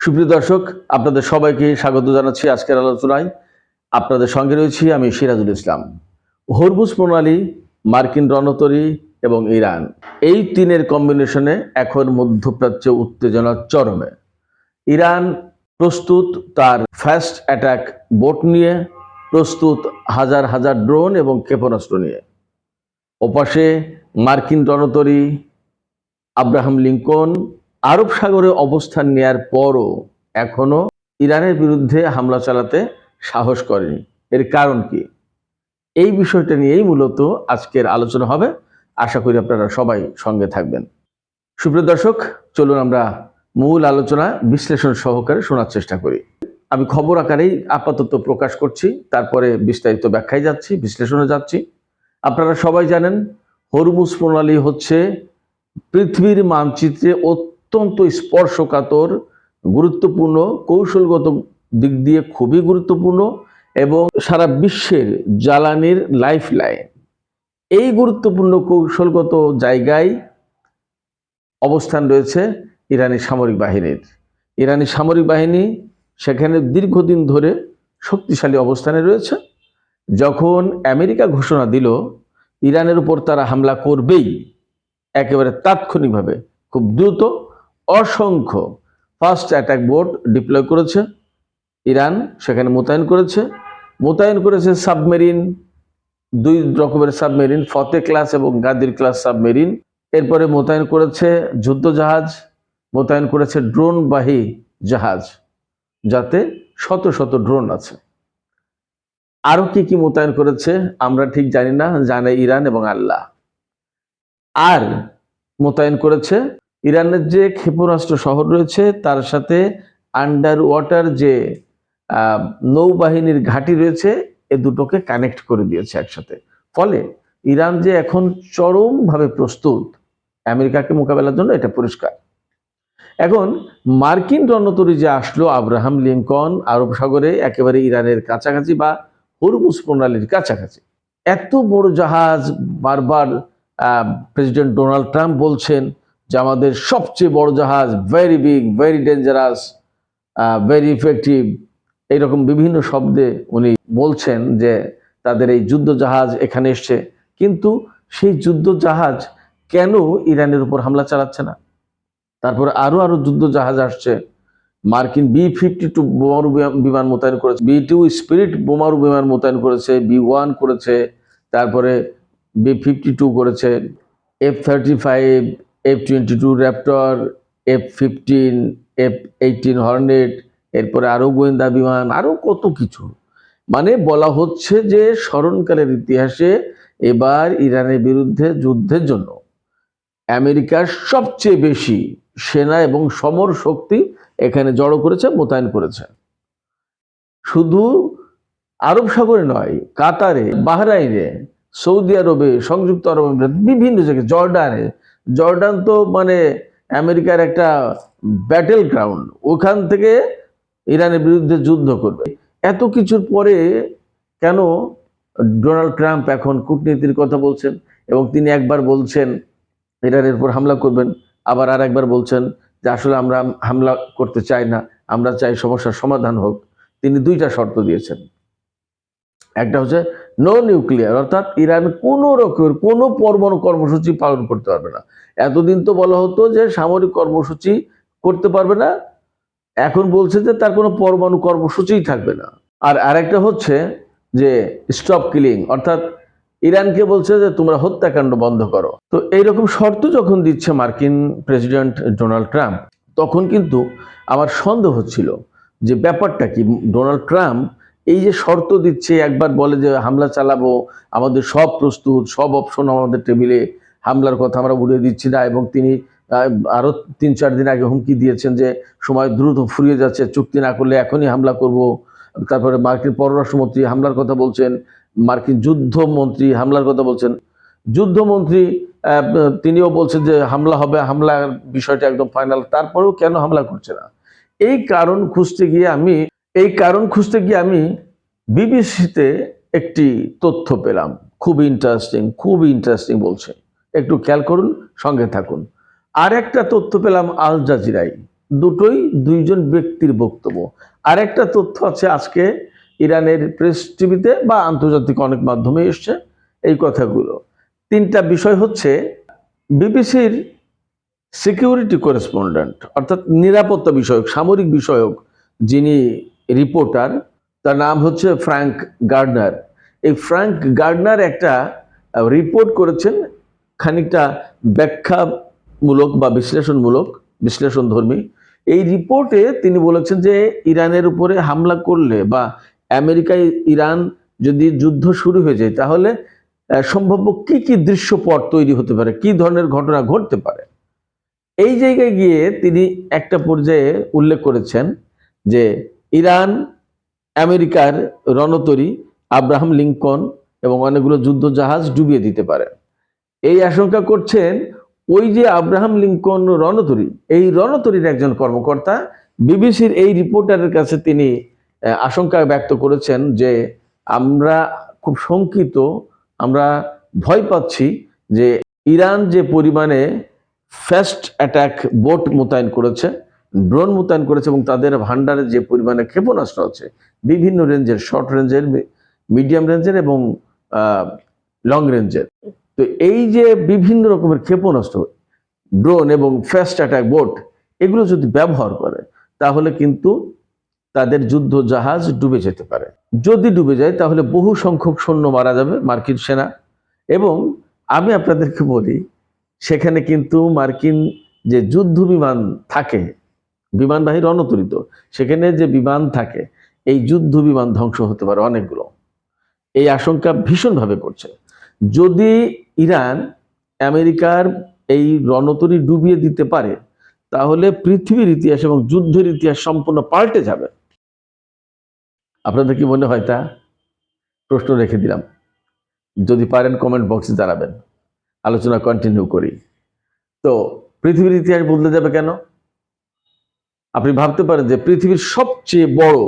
সুপ্রিয় দর্শক, আপনাদের সবাইকে স্বাগত জানাচ্ছি আজকের আলোচনায়। আপনাদের সঙ্গে রয়েছি আমি সিরাজুল ইসলাম। হরমুজ প্রণালী, মার্কিন রণতরী এবং ইরান, এই তিনের কম্বিনেশনে এখন মধ্যপ্রাচ্যে উত্তেজনা চরমে। ইরান প্রস্তুত তার ফার্স্ট অ্যাটাক বোট নিয়ে, প্রস্তুত হাজার হাজার ড্রোন এবং ক্ষেপণাস্ত্র নিয়ে। ওপাশে মার্কিন রণতরী, আব্রাহাম লিঙ্কন আরব সাগরে অবস্থান নেয়ার পরও এখনও ইরানের বিরুদ্ধে হামলা চালাতে সাহস করেনি। এর কারণ কি? এই বিষয়টা নিয়েই মূলত আজকের আলোচনা হবে। আশা করি আপনারা সবাই সঙ্গে থাকবেন। সুপ্রিয় দর্শক, চলুন আমরা মূল আলোচনা বিশ্লেষণ সহকারে শোনার চেষ্টা করি। আমি খবর আকারেই আপাতত প্রকাশ করছি, তারপরে বিস্তারিত ব্যাখ্যায় যাচ্ছি, বিশ্লেষণে যাচ্ছি। আপনারা সবাই জানেন, হরমুজ প্রণালী হচ্ছে পৃথিবীর মানচিত্রে অত্যন্ত স্পর্শকাতর, গুরুত্বপূর্ণ, কৌশলগত দিক দিয়ে খুবই গুরুত্বপূর্ণ এবং সারা বিশ্বের জ্বালানির লাইফ লাইন এই গুরুত্বপূর্ণ কৌশলগত জায়গায় অবস্থান রয়েছে ইরানি সামরিক বাহিনীর। ইরানি সামরিক বাহিনী সেখানে দীর্ঘদিন ধরে শক্তিশালী অবস্থানে রয়েছে। যখন আমেরিকা ঘোষণা দিল, ইরানের উপর তারা হামলা করবেই, একেবারে তাৎক্ষণিকভাবে, খুব দ্রুত অসংখ্য। ফার্স্ট অ্যাটাক বোট ডিপ্লয় করেছে। ইরান সেখানে মোতায়েন করেছে। মোতায়েন করেছে সাবমেরিন দুই রকমের সাবমেরিন ফতে ক্লাস এবং গাদির ক্লাস সাবমেরিন এরপরে মোতায়েন করেছে যুদ্ধ জাহাজ, মোতায়েন করেছে ড্রোনবাহী জাহাজ, যাতে শত শত ড্রোন আছে। আরও কি কি মোতায়েন করেছে আমরা ঠিক জানি না, জানে ইরান এবং আল্লাহ। আর মোতায়েন করেছে ইরানের যে ক্ষেপণাস্ত্র শহর রয়েছে, তার সাথে আন্ডার ওয়াটার যে নৌবাহিনীর ঘাঁটি রয়েছে, এ দুটোকে কানেক্ট করে দিয়েছে একসাথে। ফলে ইরান যে এখন চরমভাবে প্রস্তুত আমেরিকাকে মোকাবেলার জন্য, এটা পরিষ্কার। এখন মার্কিন রণতরী যে আসলো, আব্রাহাম লিঙ্কন আরব সাগরে একেবারে ইরানের কাছাকাছি বা হরমুজ প্রণালীর কাছাকাছি। এত বড় জাহাজ বারবার প্রেসিডেন্ট ডোনাল্ড ট্রাম্প বলছেন যে আমাদের সবচেয়ে বড় জাহাজ very big very dangerous very effective এইরকম বিভিন্ন শব্দে উনি বলছেন যে তাদের এই যুদ্ধ জাহাজ এখানে এসছে। কিন্তু সেই যুদ্ধ জাহাজ কেন ইরানের উপর হামলা চালাচ্ছে না? তারপর আরও আরও যুদ্ধ জাহাজ আসছে। মার্কিন বি ফিফটি টু বোমারু বিমান মোতায়েন করেছে। বি টু স্পিরিট বোমারু বিমান মোতায়েন করেছে বি ওয়ান করেছে, তারপরে বি ফিফটি টু করেছে F thirty five F twenty two raptor F fifteen F eighteen hornet এরপরে আরও গোয়েন্দা বিমান আরও কত কিছু। মানে বলা হচ্ছে যে স্মরণকালের ইতিহাসে এবার ইরানের বিরুদ্ধে যুদ্ধের জন্য আমেরিকার সবচেয়ে বেশি সেনা এবং সমর শক্তি এখানে জড়ো করেছে, মোতায়েন করেছে। শুধু আরব সাগরে নয়, কাতারে, বাহরাইনে, সৌদি আরবে, সংযুক্ত আরব বিভিন্ন জায়গায়, জর্ডানে জর্ডান তো মানে আমেরিকার একটা ব্যাটেল গ্রাউন্ড ওখান থেকে ইরানের বিরুদ্ধে যুদ্ধ করবে। এত কিছুর পরে কেন ডোনাল্ড ট্রাম্প এখন কূটনীতির কথা বলছেন এবং তিনি একবার বলছেন, ইরানের উপর হামলা করবেন, আবার আর একবার বলছেন যে আসলে আমরা হামলা করতে চাই না, আমরা চাই সমস্যার সমাধান হোক। তিনি দুইটা শর্ত দিয়েছেন। একটা হচ্ছে নো নিউক্লিয়ার অর্থাৎ ইরান কোনো রকমের কোনো পরমাণু কর্মসূচি পালন করতে পারবে না। এতদিন তো বলা হতো যে সামরিক কর্মসূচি করতে পারবে না, এখন বলছে যে তার কোনো পরমাণু কর্মসূচিই থাকবে না। আর আরেকটা হচ্ছে যে স্টপ কিলিং অর্থাৎ ইরানকে বলছে যে তোমরা হত্যাকাণ্ড বন্ধ করো। তো এইরকম শর্ত যখন দিচ্ছে মার্কিন প্রেসিডেন্ট ডোনাল্ড ট্রাম্প, তখন কিন্তু আমার সন্দেহ হচ্ছিল যে ব্যাপারটা কি? ডোনাল্ড ট্রাম্প এই যে শর্ত দিচ্ছে, একবার বলে যে হামলা চালাবো, আমাদের সব প্রস্তুত, সব অপশন আমাদের টেবিলে হামলার কথা আমরা উড়িয়ে দিচ্ছি না এবং তিনি আরও তিন চার দিন আগে হুমকি দিয়েছেন যে সময় দ্রুত ফুরিয়ে যাচ্ছে, চুক্তি না করলে এখনই হামলা করব। তারপরে মার্কিন পররাষ্ট্রমন্ত্রী হামলার কথা বলছেন, মার্কিন যুদ্ধমন্ত্রী হামলার কথা বলছেন। যুদ্ধমন্ত্রী তিনিও বলছেন যে হামলা হবে, হামলার বিষয়টা একদম ফাইনাল তারপরেও কেন হামলা করছে না? এই কারণ খুঁজতে গিয়ে আমি এই কারণ খুঁজতে গিয়ে আমি বিবিসিতে একটি তথ্য পেলাম। খুব ইন্টারেস্টিং খুব ইন্টারেস্টিং বলছে। একটু খেয়াল করুন, সঙ্গে থাকুন। আর একটা তথ্য পেলাম আল জাজিরাই। দুটোই দুইজন ব্যক্তির বক্তব্য। আরেকটা তথ্য আছে আজকে ইরানের প্রেস টিভিতে বা আন্তর্জাতিক অনেক মাধ্যমে এসছে, এই কথাগুলো। তিনটা বিষয় হচ্ছে, বিবিসির সিকিউরিটি করেসপন্ডেন্ট অর্থাৎ নিরাপত্তা বিষয়ক, সামরিক বিষয়ক যিনি রিপোর্টার তার নাম হচ্ছে ফ্র্যাঙ্ক গার্ডনার এই ফ্র্যাঙ্ক গার্ডনার একটা রিপোর্ট করেছেন, খানিকটা ব্যাখ্যামূলক বা বিশ্লেষণমূলক, বিশ্লেষণধর্মী। এই রিপোর্টে তিনি বলেছেন যে ইরানের উপরে হামলা করলে বা আমেরিকায় ইরান যদি যুদ্ধ শুরু হয়ে যায়, তাহলে সম্ভাব্য কি কি দৃশ্যপট তৈরি হতে পারে, কি ধরনের ঘটনা ঘটতে পারে? এই জায়গায় গিয়ে তিনি একটা পর্যায়ে উল্লেখ করেছেন যে ইরান, আমেরিকার রণতরী, আব্রাহাম লিঙ্কন এবং অনেকগুলো যুদ্ধ জাহাজ ডুবিয়ে দিতে পারে। এই আশঙ্কা করছেন ওই যে আব্রাহাম লিঙ্কন রণতরী, এই রণতরীর একজন কর্মকর্তা। বিবিসির এই রিপোর্টারের কাছে তিনি আশঙ্কা ব্যক্ত করেছেন যে আমরা খুব শঙ্কিত, আমরা ভয় পাচ্ছি যে ইরান যে পরিমাণে ফার্স্ট অ্যাটাক বোট মোতায়েন করেছে ড্রোন মোতায়েন করেছে এবং তাদের ভান্ডারে যে পরিমাণে ক্ষেপণাস্ত্র আছে, বিভিন্ন রেঞ্জের, শর্ট রেঞ্জের মিডিয়াম রেঞ্জের এবং লং রেঞ্জের। তো এই যে বিভিন্ন রকমের ক্ষেপণাস্ত্র, ড্রোন এবং ফার্স্ট অ্যাটাক বোট, এগুলো যদি ব্যবহার করে, তাহলে কিন্তু তাদের যুদ্ধ জাহাজ ডুবে যেতে পারে। যদি ডুবে যায়, তাহলে বহু সংখ্যক সৈন্য মারা যাবে, মার্কিন সেনা। এবং আমি আপনাদেরকে বলি, সেখানে কিন্তু মার্কিন যে যুদ্ধ বিমান থাকে বিমানবাহী রণতরিত। সেখানে যে বিমান থাকে, এই যুদ্ধ বিমান ধ্বংস হতে পারে অনেকগুলো। এই আশঙ্কা ভীষণভাবে করছে। যদি ইরান আমেরিকার এই রণতরি ডুবিয়ে দিতে পারে, তাহলে পৃথিবীর ইতিহাস এবং যুদ্ধের ইতিহাস সম্পূর্ণ পাল্টে যাবে। আপনাদের কি মনে হয় তা? প্রশ্ন রেখে দিলাম। যদি পারেন কমেন্ট বক্সে জানাবেন। আলোচনা কন্টিনিউ করি। তো পৃথিবীর ইতিহাস বদলে যাবে কেন? আপনি ভাবতে পারেন যে পৃথিবীর সবচেয়ে বড়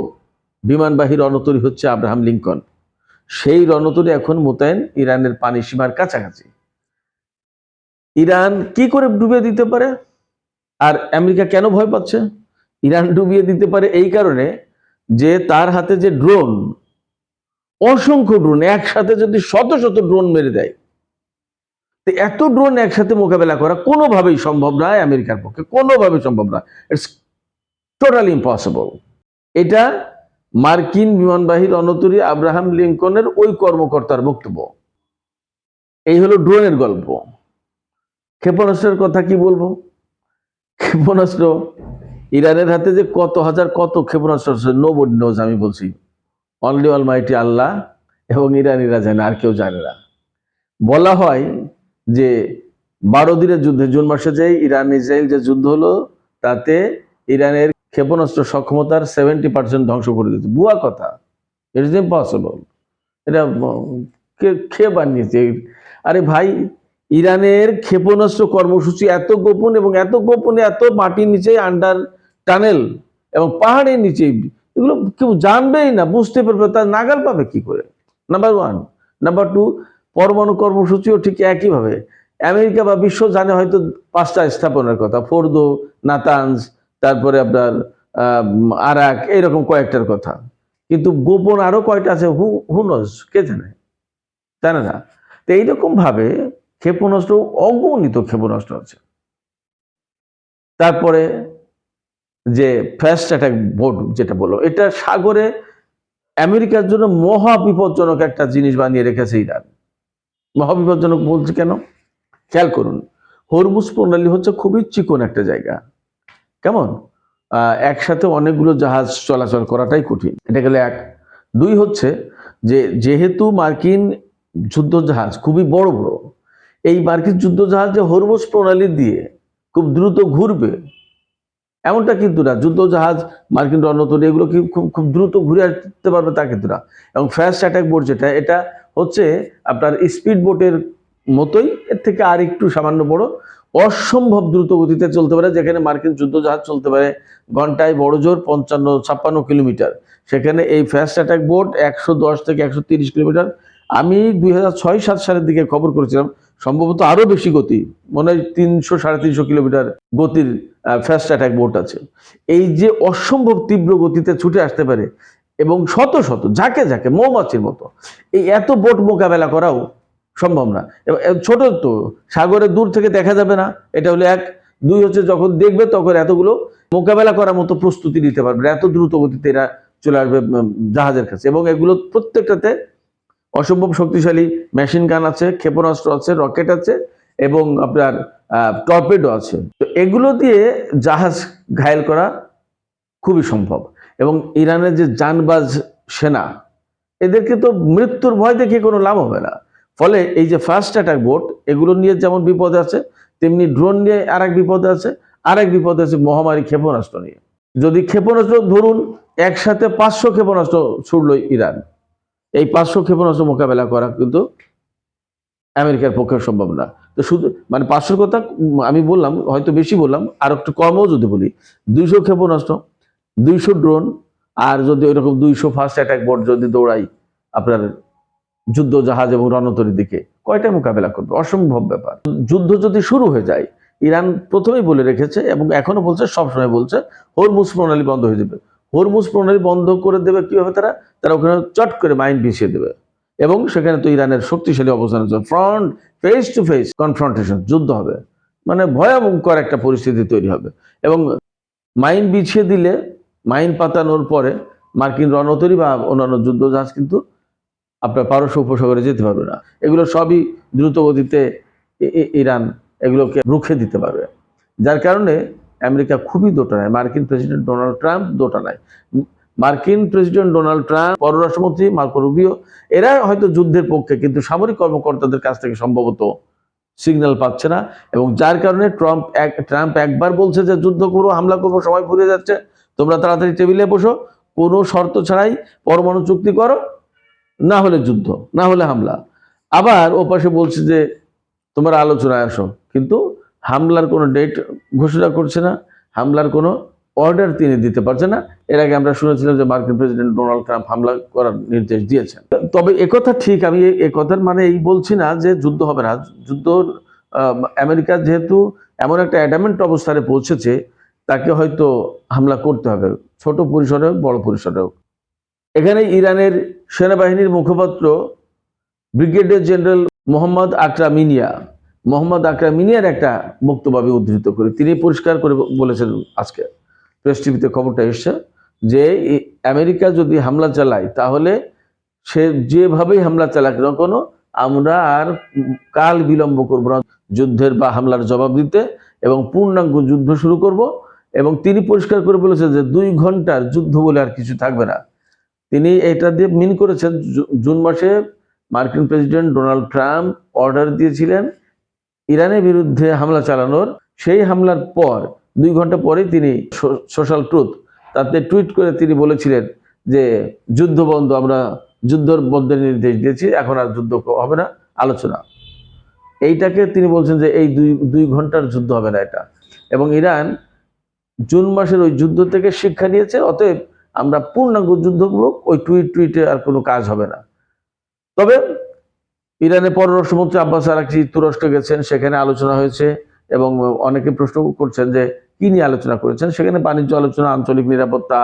বিমানবাহী রণতরী হচ্ছে আব্রাহাম লিঙ্কন। সেই রণতরী এখন মোতায়েন ইরানের পানি সীমার কাছাকাছি। ইরান কি করে ডুবিয়ে দিতে পারে? আর আমেরিকা কেন ভয় পাচ্ছে? ইরান ডুবিয়ে দিতে পারে এই কারণে যে তার হাতে যে ড্রোন, অসংখ্য ড্রোন, একসাথে যদি শত শত ড্রোন মেরে দেয়, তো এত ড্রোন একসাথে মোকাবেলা করা কোনোভাবেই সম্ভব নয় আমেরিকার পক্ষে, কোনোভাবেই সম্ভব নয়। ইটস টোটালি ইম্পসিবল এটা মার্কিন বিমানবাহী রণতরী আব্রাহাম লিঙ্কনের ওই কর্মকর্তার বক্তব্য। এই হলো ড্রোনের গল্প। ক্ষেপণাস্ত্রের কথা কি বলব? ক্ষেপণাস্ত্র ইরানের হাতে যে কত হাজার কত ক্ষেপণাস্ত্র নো বডি নোজ আমি বলছি। অনলি অল মাইটি আল্লাহ এবং ইরানিরা জানে আর কেউ জানে না। বলা হয় যে বারো দিনের যুদ্ধে, জুন মাসে যে ইরান ইসরায়েল যে যুদ্ধ হলো, তাতে ইরানের ক্ষেপণাস্ত্র সক্ষমতার সেভেন্টি পার্সেন্ট ধ্বংস করে দিতে বুয়া কথা। ইট ইজ ইম্পসিবল এটা, কে- কে বানিয়েছে? আরে ভাই, ইরানের ক্ষেপণাস্ত্র কর্মসূচি এত গোপন এবং এত গোপনে এত মাটির নিচে আন্ডার টানেল এবং পাহাড়ের নিচে এগুলো কেউ জানবেই না, বুঝতে পারবে, তার নাগাল পাবে কি করে? নাম্বার ওয়ান নাম্বার টু পরমাণু কর্মসূচিও ঠিক একইভাবে। আমেরিকা বা বিশ্ব জানে হয়তো পাঁচটা স্থাপনের কথা, ফোর্দো নাতানস তারপরে আপনার আরাক এইরকম কয়েকটার কথা। কিন্তু গোপন আরও কয়টা আছে? হু হুনস কে জানে? জানে না। তো এইরকম ভাবে ক্ষেপণাস্ত্র, অগণিত ক্ষেপণাস্ত্র আছে। তারপরে যে ফার্স্ট অ্যাটাক বোট যেটা বলো এটা সাগরে আমেরিকার জন্য মহা বিপজ্জনক একটা জিনিস বানিয়ে রেখেছে ইরান। মহা বিপজ্জনক বলছে কেন? খেয়াল করুন, হরমুজ প্রণালী হচ্ছে খুবই চিকন একটা জায়গা। কেমন? একসাথে অনেকগুলো জাহাজ চলাচল করাটাই কঠিন। এটা গেলে এক। দুই হচ্ছে যে, যেহেতু মার্কিন যুদ্ধ জাহাজ খুবই বড় বড়, এই মার্কিন যুদ্ধ জাহাজ যে হরমুজ প্রণালী দিয়ে খুব দ্রুত ঘুরবে, এমনটা কিন্তু না। যুদ্ধ জাহাজ মার্কিন রণতরী, এগুলো কি খুব খুব দ্রুত ঘুরে আসতে পারবে তা কিন্তু না। এবং ফ্যাস্ট অ্যাটাক বোট যেটা, এটা হচ্ছে আপনার স্পিড বোটের মতোই, এর থেকে আর একটু সামান্য বড়। অসম্ভব দ্রুত গতিতে চলতে পারে, যেখানে মার্কিন যুদ্ধ জাহাজ চলতে পারে ঘন্টায় বড় জোর পঞ্চান্ন, ছাপ্পান্ন কিলোমিটার। সেখানে এই ফার্স্ট অ্যাটাক বোট একশো দশ থেকে একশো তিরিশ কিলোমিটার। আমি দুই হাজার ছয় সাত সালের দিকে খবর করেছিলাম, সম্ভবত আরও বেশি গতি, মনে হয় তিনশো সাড়ে তিনশো কিলোমিটার গতির ফাস্ট অ্যাটাক বোট আছে। এই যে অসম্ভব তীব্র গতিতে ছুটে আসতে পারে, এবং শত শত, ঝাঁকে ঝাঁকে, মৌমাছির মতো, এই এত বোট মোকাবেলা করাও সম্ভব না। ছোট তো সাগরে দূর থেকে দেখা যাবে না। এটা হলো এক। দুই হচ্ছে যখন দেখবে তখন এতগুলো মোকাবেলা করার মতো প্রস্তুতি নিতে পারবে এত দ্রুত গতিতে এরা চলে আসবে জাহাজের কাছে। এবং এগুলো প্রত্যেকটাতে অসম্ভব শক্তিশালী মেশিন গান আছে, ক্ষেপণাস্ত্র আছে, রকেট আছে এবং আপনার টর্পেডো আছে। তো এগুলো দিয়ে জাহাজ ঘায়েল করা খুবই সম্ভব। এবং ইরানের যে জানবাজ সেনা, এদেরকে তো মৃত্যুর ভয় দেখে কোনো লাভ হবে না। ফলে এই যে ফার্স্ট অ্যাটাক বোট এগুলো নিয়ে যেমন বিপদ আছে, তেমনি ড্রোন নিয়ে আর এক বিপদ আছে আর এক বিপদ আছে মহামারী ক্ষেপণাস্ত্র নিয়ে। যদি ক্ষেপণাস্ত্র ধরুন, একসাথে পাঁচশো ক্ষেপণাস্ত্র ছুড়ল ইরান। এই পাঁচশো ক্ষেপণাস্ত্র মোকাবেলা করা কিন্তু আমেরিকার পক্ষে সম্ভব না। তো শুধু মানে পাঁচশোর কথা আমি বললাম, হয়তো বেশি বললাম, আর একটু কমও যদি বলি, দুইশো ক্ষেপণাস্ত্র, দুইশো ড্রোন আর যদি ওইরকম দুইশো ফার্স্ট অ্যাটাক বোট যদি দৌড়াই আপনার যুদ্ধ, জাহাজ এবং রণতরীর দিকে কয়টা মোকাবেলা করবে? অসম্ভব ব্যাপার। যুদ্ধ যদি শুরু হয়ে যায়, ইরান প্রথমেই বলে রেখেছে এবং এখনও বলছে, সবসময় বলছে, হরমুজ প্রণালী বন্ধ হয়ে যাবে। হরমুজ প্রণালী বন্ধ করে দেবে কীভাবে তারা? তারা ওখানে চট করে মাইন ভিছিয়ে দেবে। এবং সেখানে তো ইরানের শক্তিশালী অবস্থান আছে। Front, face to face confrontation, যুদ্ধ হবে। মানে ভয়াবহর একটা পরিস্থিতি তৈরি হবে। এবং মাইন বিছিয়ে দিলে, মাইন পাতানোর পরে মার্কিন রণতরী বা অন্যান্য যুদ্ধ জাহাজ কিন্তু আপনার পারস্য উপসাগরে যেতে পারবে না। এগুলো সবই দ্রুত গতিতে ই- ই- ইরান এগুলোকে রুখে দিতে পারবে। যার কারণে আমেরিকা খুবই দোটানায় মার্কিন প্রেসিডেন্ট ডোনাল্ড ট্রাম্প দোটানায় মার্কিন প্রেসিডেন্ট ডোনাল্ড ট্রাম্প, পররাষ্ট্রমন্ত্রী মার্কো রুবিও, এরা হয়তো যুদ্ধের পক্ষে, কিন্তু সামরিক কর্মকর্তাদের কাছ থেকে সম্ভবত সিগন্যাল পাচ্ছে না। এবং যার কারণে ট্রাম্প এক, ট্রাম্প একবার বলছে যে যুদ্ধ করব হামলা করব সময় ফুরিয়ে যাচ্ছে, তোমরা তাড়াতাড়ি টেবিলে বসো, কোনো শর্ত ছাড়াই পরমাণু চুক্তি করো না হলে যুদ্ধ, না হলে হামলা। আবার ও পাশে বলছে যে, তোমরা আলোচনায় আসো। কিন্তু হামলার কোনো ডেট ঘোষণা করছে না, হামলার কোনো অর্ডার তিনি দিতে পারছে না। এর আগে আমরা শুনেছিলাম যে মার্কিন প্রেসিডেন্ট ডোনাল্ড ট্রাম্প হামলা করার নির্দেশ দিয়েছেন। তবে একথা ঠিক, আমি এ- এ কথার মানে এই বলছি না যে যুদ্ধ হবে না। যুদ্ধ আমেরিকা যেহেতু এমন একটা অ্যাডামেন্ট অবস্থানে পৌঁছেছে, তাকে হয়তো হামলা করতে হবে। ছোট পরিসরে বড় পরিসরে হোক। এখানে ইরানের সেনাবাহিনীর মুখপাত্র brigadier general Mohammad Akraminia, Mohammad আকরামিনিয়ার একটা বক্তব্য আমি উদ্ধৃত করি। তিনি পরিষ্কার করে বলেছেন আজকে। প্রেস টিভিতে খবরটা এসছে যে আমেরিকা যদি হামলা চালায়, তাহলে সে যেভাবেই হামলা চালাক না কোনো, আমরা আর কাল বিলম্ব করব না। যুদ্ধের বা হামলার জবাব দিতে এবং পূর্ণাঙ্গ যুদ্ধ শুরু করব এবং তিনি পরিষ্কার করে বলেছেন যে, দুই ঘণ্টার যুদ্ধ বলে আর কিছু থাকবে না। তিনি এটা দিয়ে মিন করেছেন জুন মাসে মার্কিন প্রেসিডেন্ট ডোনাল্ড ট্রাম্প অর্ডার দিয়েছিলেন ইরানের বিরুদ্ধে হামলা চালানোর। সেই হামলার পর, দুই ঘণ্টা পরেই তিনি সোশ্যাল ট্রুথ তাতে টুইট করে তিনি বলেছিলেন যে, যুদ্ধ বন্ধ, আমরা যুদ্ধর বন্ধের নির্দেশ দিয়েছি, এখন আর যুদ্ধ হবে না, আলোচনা। এইটাকে তিনি বলছেন যে, এই দুই দুই ঘণ্টার যুদ্ধ হবে না এটা। এবং ইরান জুন মাসের ওই যুদ্ধ থেকে শিক্ষা নিয়েছে, অতএব আমরা পূর্ণাঙ্গ যুদ্ধ করব ওই টুইট টুইটে আর কোনো কাজ হবে না। তবে ইরানের পররাষ্ট্রমন্ত্রী আব্বাস আরাকচি তুরস্ক গেছেন, সেখানে আলোচনা হয়েছে এবং অনেকে প্রশ্ন করছেন যে কি নিয়ে আলোচনা করেছেন? সেখানে বাণিজ্য আলোচনা, আঞ্চলিক নিরাপত্তা,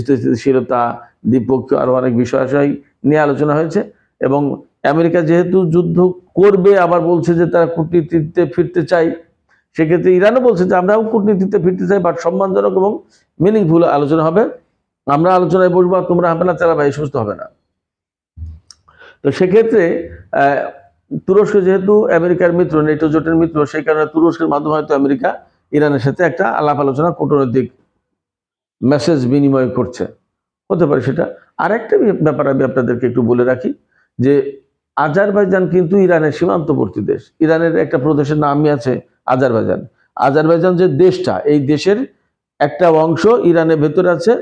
স্থিতিশীলতা, দ্বিপক্ষীয় আরও অনেক বিষয় নিয়ে আলোচনা হয়েছে এবং আমেরিকা যেহেতু যুদ্ধ করবে, আবার বলছে যে তারা কূটনীতিতে ফিরতে চাই সেক্ষেত্রে ইরানও বলছে যে আমরাও কূটনীতিতে ফিরতে চাই, বাট সম্মানজনক এবং মিনিংফুল আলোচনা হবে। আমরা আলোচনায় বসবো তোমরা হামলা চালাবা এই সুস্থ হবে না। তো সেক্ষেত্রে তুরস্ক যেহেতু আমেরিকার মিত্র, নেটো জোটের মিত্র, সেই কারণে তুরস্কের মাধ্যমে হয়তো আমেরিকা ইরানের সাথে একটা আলাপ আলোচনা, কূটনৈতিক মেসেজ বিনিময় করছে। হতে পারে সেটা। আর একটা ব্যাপার আমি আপনাদেরকে একটু বলে রাখি, যে আজারবাইজান কিন্তু ইরানের সীমান্তবর্তী দেশ। ইরানের একটা প্রদেশের নামই আছে আজারবাইজান। আজারবাইজান যে দেশটা, এই দেশের একটা অংশ ইরানের ভেতরে আছে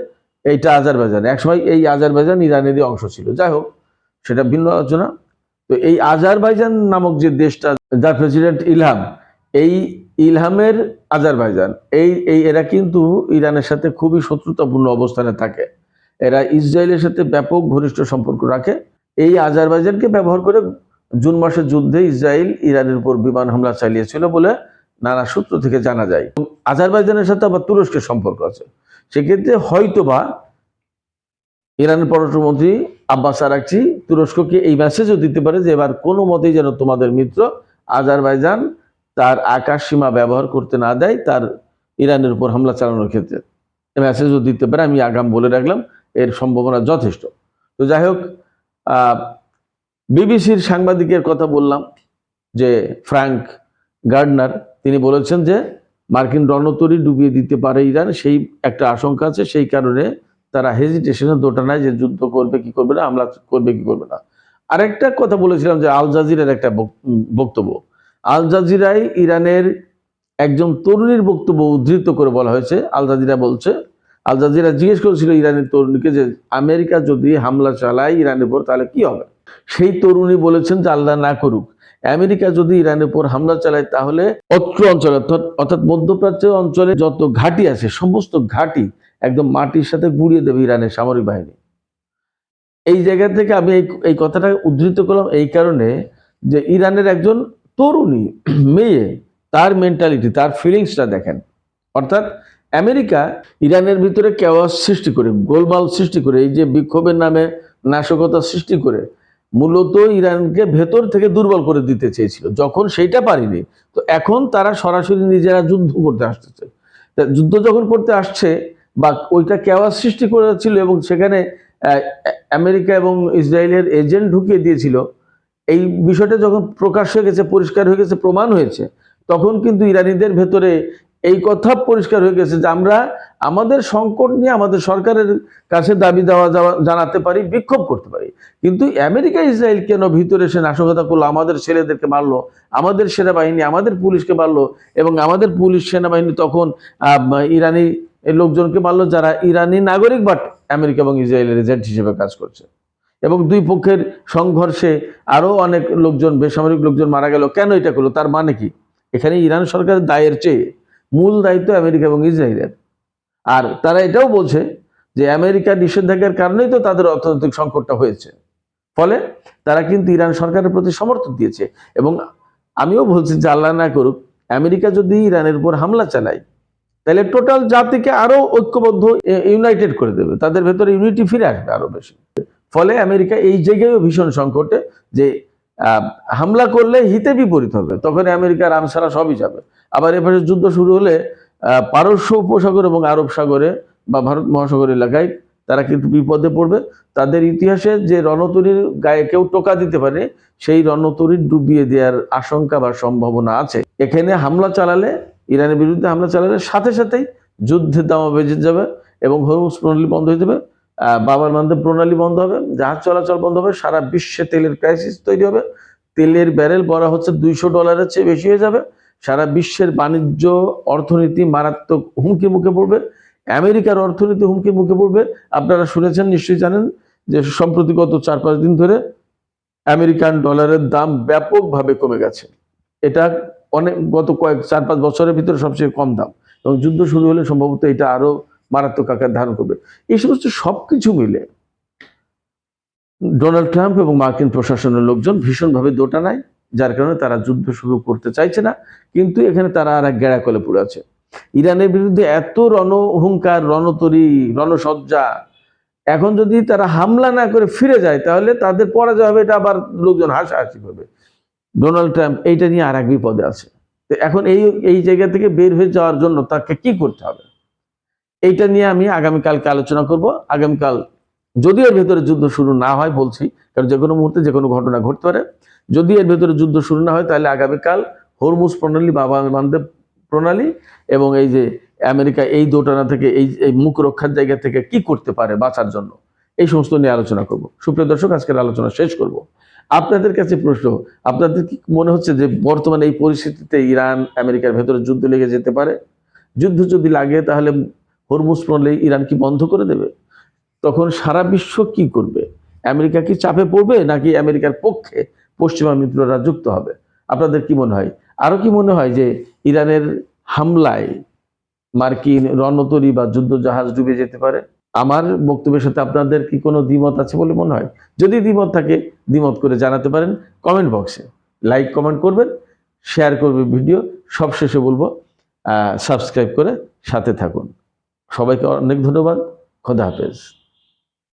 এইটা আজারবাইজান। একসময় এই আজারবাইজান ইরানেরই অংশ ছিল। যাই হোক, সেটা ভিন্ন আলোচনা। তো এই আজারবাইজান নামক যে দেশটা, যার প্রেসিডেন্ট ইলহাম, এই ইলহামের আজারবাইজান, এই এই এরা কিন্তু ইরানের সাথে খুবই শত্রুতাপূর্ণ অবস্থানে থাকে। এরা ইসরায়েলের সাথে ব্যাপক ঘনিষ্ঠ সম্পর্ক রাখে। এই আজারবাইজানকে ব্যবহার করে জুন মাসের যুদ্ধে ইসরায়েল ইরানের উপর বিমান হামলা চালিয়েছিল বলে নানা সূত্র থেকে জানা যায়। আজারবাইজানের সাথে আবার তুরস্কের সম্পর্ক আছে। সেক্ষেত্রে হয়তোবা ইরানের পররাষ্ট্রমন্ত্রী আব্বাস আরাকচি তুরস্ককে এই মেসেজও দিতে পারে যে এবার কোনো মতেই যেন তোমাদের মিত্র আজারবাইজান তার আকাশ সীমা ব্যবহার করতে না দেয় তার ইরানের উপর হামলা চালানোর ক্ষেত্রে। এই মেসেজও দিতে পারে, আমি আগাম বলে রাখলাম, এর সম্ভাবনা যথেষ্ট। তো যাই হোক বিবিসির সাংবাদিকের কথা বললাম যে ফ্র্যাঙ্ক গার্ডনার, তিনি বলেছেন যে মার্কিন রণতরী ডুবিয়ে দিতে পারে ইরান, সেই একটা আশঙ্কা আছে, সেই কারণে তারা হেজিটেশনে দোটানায় যে যুদ্ধ করবে কি করবে না, হামলা করবে কি করবে না। আরেকটা কথা বলেছিলাম যে আল জাজিরার একটা বক- বক্তব্য। আল জাজিরায় ইরানের একজন তরুণীর বক্তব্য উদ্ধৃত করে বলা হয়েছে। আল জাজিরা বলছে, আল জাজিরা জিজ্ঞেস করেছিল ইরানের তরুণীকে যে আমেরিকা যদি হামলা চালায় ইরানের উপর তাহলে কি হবে? সেই তরুণী বলেছেন যে আল্লাহ না করুক। আমেরিকা যদি ইরানের উপর হামলা চালায়, তাহলে অত্র অঞ্চলে, অর্থাৎ মধ্যপ্রাচ্য অঞ্চলে যত ঘাঁটি আছে, সমস্ত ঘাঁটি একদম মাটির সাথে গুড়িয়ে দেবে ইরানের সামরিক বাহিনী। এই জায়গা থেকে আমি এই কথাটা উদ্ধৃত করলাম এই কারণে যে ইরানের একজন তরুণী, মেয়ে, তার মেন্টালিটি তার ফিলিংসটা দেখেন। অর্থাৎ আমেরিকা ইরানের ভিতরে কেওয়াস সৃষ্টি করে, গোলমাল সৃষ্টি করে, এই যে বিক্ষোভের নামে নাশকতা সৃষ্টি করে মূলত ইরানকে ভেতর থেকে দুর্বল করে দিতে চেয়েছিল, যখন সেইটা পারিনি। তো এখন তারা সরাসরি নিজেরা যুদ্ধ করতে আসতেছে। যুদ্ধ যখন করতে আসছে বা ওইটা কেওয়াস সৃষ্টি করেছিল এবং সেখানে আমেরিকা এবং ইসরায়েলের এজেন্ট ঢুকিয়ে দিয়েছিল, এই বিষয়টা যখন প্রকাশ হয়ে গেছে, পরিষ্কার হয়ে গেছে, প্রমাণ হয়েছে, তখন কিন্তু ইরানিদের ভেতরে এই কথা পরিষ্কার হয়ে গেছে যে আমরা আমাদের সংকট নিয়ে আমাদের সরকারের কাছে দাবি দেওয়া জানাতে পারি, বিক্ষোভ করতে পারি। কিন্তু আমেরিকা, ইসরায়েল কেন ভিতরে এসে নাশকতা করল? আমাদের ছেলেদেরকে মারলো, আমাদের সেনাবাহিনী, আমাদের পুলিশকে মারলো এবং আমাদের পুলিশ সেনাবাহিনী তখন ইরানি লোকজনকে মারলো যারা ইরানি নাগরিক বাট আমেরিকা এবং ইসরায়েলের এজেন্ট হিসেবে কাজ করছে। এবং দুই পক্ষের সংঘর্ষে আরও অনেক লোকজন, বেসামরিক লোকজন মারা গেল। কেন এটা করল? তার মানে কি? এখানে ইরান সরকারের দায়ের চেয়ে মূল দায়িত্ব আমেরিকা এবং ইসরায়েলের। আর তারা এটাও বলছে যে আমেরিকা নিষেধাজ্ঞার কারণেই তো তাদের অর্থনৈতিক সংকটটা হয়েছে। ফলে তারা কিন্তু ইরান সরকারের প্রতি সমর্থন দিয়েছে এবং আমিও বলছি যে আল্লাহ না করুক, আমেরিকা যদি ইরানের উপর হামলা চালায়, তাহলে টোটাল জাতিকে আরও ঐক্যবদ্ধ ইউনাইটেড করে দেবে। তাদের ভেতরে ইউনিটি ফিরে আসবে আরও বেশি। ফলে আমেরিকা এই জায়গায়ও ভীষণ সংকটে যে হামলা করলে হিতে বিপরীত হবে তখন আমেরিকার আমসারা সবই যাবে। আবার এপাশে যুদ্ধ শুরু হলে পারস্য উপসাগর এবং আরব সাগরে বা ভারত মহাসাগর এলাকায় তারা কিন্তু বিপদে পড়বে। তাদের ইতিহাসে যে রণতরীর গায়ে কেউ টোকা দিতে পারে, সেই রণতরীর ডুবিয়ে দেওয়ার আশঙ্কা বা সম্ভাবনা আছে। এখানে হামলা চালালে, ইরানের বিরুদ্ধে হামলা চালালে সাথে সাথেই যুদ্ধের দামা বেজে যাবে এবং হরমুজ প্রণালী বন্ধ হয়ে যাবে বাবার মানতে প্রণালী বন্ধ হবে, জাহাজ চলাচল বন্ধ হবে, সারা বিশ্বে তেলের ক্রাইসিস তৈরি হবে। তেলের ব্যারেল বলা হচ্ছে দুইশো ডলারের চেয়ে বেশি হয়ে যাবে। সারা বিশ্বের বাণিজ্য অর্থনীতি মারাত্মক হুমকির মুখে পড়বে। আমেরিকার অর্থনীতি হুমকির মুখে পড়বে। আপনারা শুনেছেন, নিশ্চয়ই জানেন যে সম্প্রতি গত চার পাঁচ দিন ধরে আমেরিকান ডলারের দাম ব্যাপকভাবে কমে গেছে। এটা অনেক, গত কয়েক চার পাঁচ বছরের ভিতরে সবচেয়ে কম দাম এবং যুদ্ধ শুরু হলে সম্ভবত এটা আরও মারাত্মক আকার ধারণ করবে। এই সমস্ত সব কিছু মিলে ডোনাল্ড ট্রাম্প এবং মার্কিন প্রশাসনের লোকজন ভীষণভাবে দোটানায়। যার কারণে তারা যুদ্ধ শুরু করতে চাইছে না, কিন্তু এখানে তারা আর এক গেড়া কলে পড়ে আছে। ইরানের বিরুদ্ধে এত রণহুঙ্কার, রণতরী, রণসজ্জা, এখন যদি তারা হামলা না করে ফিরে যায়, তাহলে তাদের পরাজয় হবে, এটা আবার লোকজন হাসাহাসি করবে। ডোনাল্ড ট্রাম্প এইটা নিয়ে আর এক বিপদে আছে। তো এখন এই এই জায়গা থেকে বের হয়ে যাওয়ার জন্য তাকে কি করতে হবে? এইটা নিয়ে আমি আগামীকালকে আলোচনা করব। আগামীকাল যদি এর ভেতরে যুদ্ধ শুরু না হয় বলছি, কারণ যে কোনো মুহূর্তে যে কোনো ঘটনা ঘটতে পারে, যদি এর ভেতরে যুদ্ধ শুরু না হয় তাহলে আগামীকাল হরমুজ প্রণালী বাবা মানদেব প্রণালী এবং এই যে আমেরিকা এই দোটানা থেকে এই এই মুখ রক্ষার জায়গা থেকে কি করতে পারে বাঁচার জন্য, এই সমস্ত নিয়ে আলোচনা করব। সুপ্রিয় দর্শক, আজকের আলোচনা শেষ করব। আপনাদের কাছে প্রশ্ন, আপনাদের কি মনে হচ্ছে যে বর্তমানে এই পরিস্থিতিতে ইরান আমেরিকার ভেতরে যুদ্ধ লেগে যেতে পারে? যুদ্ধ যদি লাগে তাহলে হরমুজ প্রণালী ইরান কি বন্ধ করে দেবে? তখন সারা বিশ্ব কি করবে? আমেরিকা কি চাপে পড়বে নাকি আমেরিকার পক্ষে পশ্চিমা মিত্ররা যুক্ত হবে? আপনাদের কি মনে হয়? আরও কি মনে হয় যে ইরানের হামলায় মার্কিন রণতরী বা যুদ্ধ জাহাজ ডুবে যেতে পারে? আমার বক্তব্যের সাথে আপনাদের কি কোনো দ্বিমত আছে বলে মনে হয়? যদি দ্বিমত থাকে, দ্বিমত করে জানাতে পারেন কমেন্ট বক্সে। লাইক, কমেন্ট করবেন, শেয়ার করবে ভিডিও। সবশেষে বলব সাবস্ক্রাইব করে সাথে থাকুন। সবাইকে অনেক ধন্যবাদ। খোদা হাফেজ।